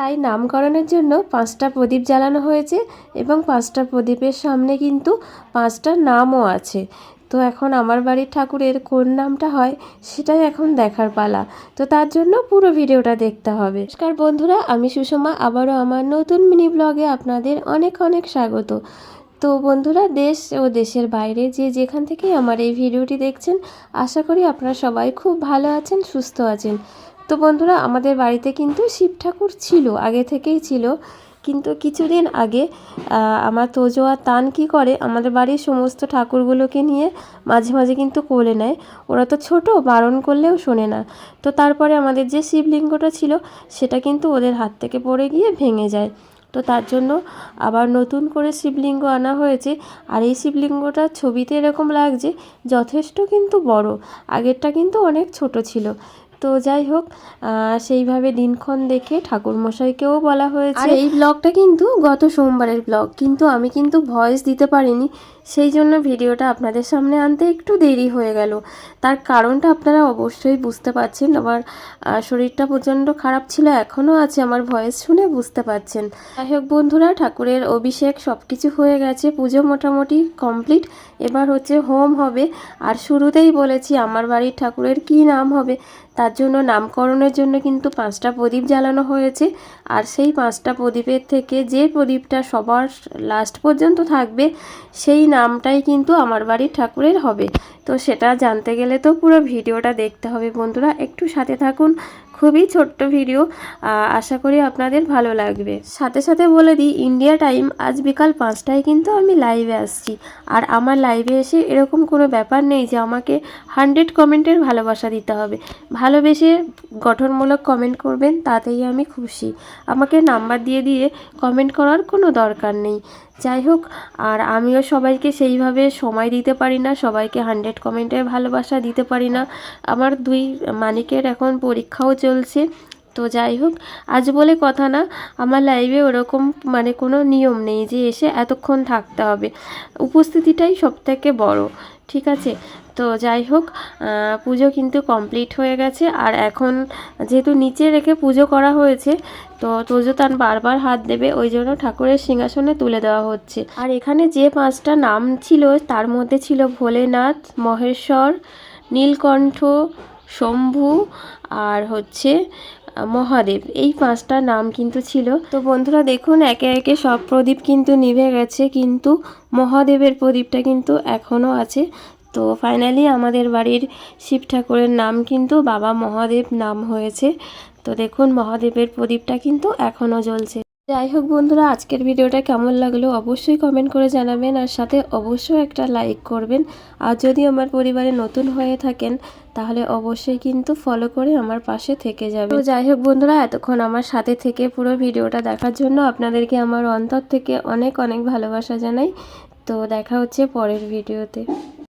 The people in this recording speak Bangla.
তাই নামকরণের জন্য পাঁচটা প্রদীপ জ্বালানো হয়েছে এবং পাঁচটা প্রদীপের সামনে কিন্তু পাঁচটা নামও আছে। তো এখন আমার বাড়ির ঠাকুরের কোন নামটা হয় সেটাই এখন দেখার পালা। তো তার জন্য পুরো ভিডিওটা দেখতে হবে। নমস্কার বন্ধুরা, আমি সুষমা। আবারও আমার নতুন মিনি ব্লগে আপনাদের অনেক অনেক স্বাগত। তো বন্ধুরা, দেশ ও দেশের বাইরে যে যেখান থেকে আমার এই ভিডিওটি দেখছেন, আশা করি আপনারা সবাই খুব ভালো আছেন, সুস্থ আছেন। তো বন্ধুরা, আমাদের বাড়িতে কিন্তু শিব ঠাকুর ছিল, আগে থেকেই ছিল। কিন্তু কিছুদিন আগে আমার তোজো আর তান কী করে, আমাদের বাড়ির সমস্ত ঠাকুরগুলোকে নিয়ে মাঝে মাঝে কিন্তু কোলে নেয়। ওরা তো ছোট, বারণ করলেও শোনে না। তো তারপরে আমাদের যে শিবলিঙ্গটা ছিল, সেটা কিন্তু ওদের হাত থেকে পড়ে গিয়ে ভেঙে যায়। তো তার জন্য আবার নতুন করে শিবলিঙ্গ আনা হয়েছে। আর এই শিবলিঙ্গটার ছবিতে এরকম লাগছে, যথেষ্ট কিন্তু বড়। আগেরটা কিন্তু অনেক ছোট ছিল। তো যাই হোক সেইভাবে দিনক্ষণ দেখে ঠাকুরমশাইকেও বলা হয়েছে। এই ব্লগটা কিন্তু গত সোমবারের ব্লগ, কিন্তু আমি কিন্তু ভয়েস দিতে পারিনি। সেই জন্য ভিডিওটা আপনাদের সামনে আনতে একটু দেরি হয়ে গেল। তার কারণটা আপনারা অবশ্যই বুঝতে পারছেন। আমার শরীরটা প্রচণ্ড খারাপ ছিল, এখনও আছে। আমার ভয়েস শুনে বুঝতে পারছেন। যাই হোক বন্ধুরা, ঠাকুরের অভিষেক সব কিছু হয়ে গেছে। পুজো মোটামুটি কমপ্লিট। এবার হচ্ছে হোম হবে। আর শুরুতেই বলেছি, আমার বাড়ির ঠাকুরের কি নাম হবে? তার জন্য নামকরণের জন্য কিন্তু পাঁচটা প্রদীপ জ্বালানো হয়েছে। আর সেই পাঁচটা প্রদীপের থেকে যে প্রদীপটা সবার লাস্ট পর্যন্ত থাকবে, সেই নামটাই কিন্তু আমার বাড়ির ঠাকুরের হবে। তো সেটা জানতে গেলে তো পুরো ভিডিওটা দেখতে হবে বন্ধুরা। একটু সাথে থাকুন, খুবই ছোট্ট ভিডিও আশা করি আপনাদের ভালো লাগবে। সাথে সাথে বলে দিই ইন্ডিয়া টাইম আজ বিকাল পাঁচটায় কিন্তু আমি লাইভে আসছি। আর আমার লাইভে এসে এরকম কোনো ব্যাপার নেই যে আমাকে হান্ড্রেড কমেন্টের ভালোবাসা দিতে হবে। ভালোবেসে গঠনমূলক কমেন্ট করবেন, তাতেই আমি খুশি। আমাকে নাম্বার দিয়ে দিয়ে কমেন্ট করার কোনো দরকার নেই। যাই হোক, আর আমিও সবাইকে সেইভাবে সময় দিতে পারি না, সবাইকে হান্ড্রেড কমেন্টের ভালোবাসা দিতে পারি না। আমার দুই মানিকের এখন পরীক্ষাও চলছে। তো যাই হোক, আজ বলে কথা না, আমার লাইভে ওরকম মানে কোনো নিয়ম নেই যে এসে এতক্ষণ থাকতে হবে। উপস্থিতিটাই সবথেকে বড়, ঠিক আছে? তো যাই হোক পুজো কিন্তু কমপ্লিট হয়ে গেছে। আর এখন যেহেতু নিচে রেখে পুজো করা হয়েছে, তো তোজো তার বারবার হাত দেবে, ওই জন্য ঠাকুরের সিংহাসনে তুলে দেওয়া হচ্ছে। আর এখানে যে পাঁচটা নাম ছিল, তার মধ্যে ছিল ভোলেনাথ, মহেশ্বর, নীলকণ্ঠ, শম্ভু আর হচ্ছে মহাদেব। এই পাঁচটা নাম কিন্তু ছিল। তো বন্ধুরা দেখুন, একে একে সব প্রদীপ কিন্তু নিভে গেছে, কিন্তু মহাদেবের প্রদীপটা কিন্তু এখনও আছে। তো ফাইনালি আমাদের বাড়ির শিব ঠাকুরের নাম কিন্তু বাবা মহাদেব নাম হয়েছে। তো দেখুন, মহাদেবের প্রদীপটা কিন্তু এখনও জ্বলছে। যাই হোক বন্ধুরা, আজকের ভিডিওটা কেমন লাগল অবশ্যই কমেন্ট করে জানাবেন আর সাথে অবশ্যই একটা লাইক করবেন। আর যদি আমার পরিবারে নতুন হয়ে থাকেন, তাহলে অবশ্যই কিন্তু ফলো করে আমার পাশে থেকে যাবে তো যাই হোক বন্ধুরা, এতক্ষণ আমার সাথে থেকে পুরো ভিডিওটা দেখার জন্য আপনাদেরকে আমার অন্তর থেকে অনেক অনেক ভালোবাসা জানাই। তো দেখা হচ্ছে পরের ভিডিওতে।